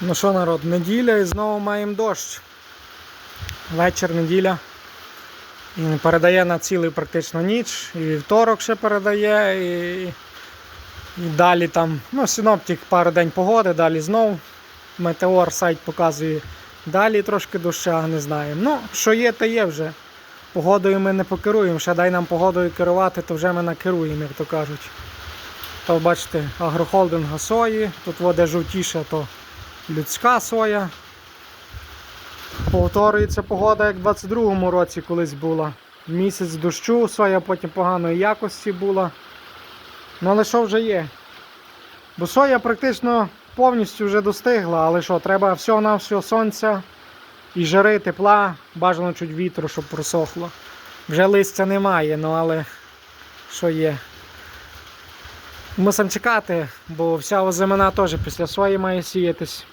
Ну що, народ, неділя і знову маємо дощ. Вечір, неділя. І передає на цілий практично ніч. І вівторок ще передає, і, і далі там, ну, синоптик пару день погоди, далі знов. Метеор сайт показує далі трошки доща, не знаю. Ну, що є, то є вже. Погодою ми не покеруємо. Ще дай нам погодою керувати, то вже ми накеруємо, як то кажуть. То бачите, агрохолдинга сої, тут воде жовтіше, то людська соя. Повторюється погода, як в 22-му році колись була. Місяць дощу, соя потім поганої якості була. Ну але що вже є? Бо соя практично повністю вже достигла, але що, треба всього на всього сонця і жари, тепла, бажано чуть вітру, щоб просохло. Вже листя немає, ну але що є. Мусимо чекати, бо вся озимина теж після сої має сіятись.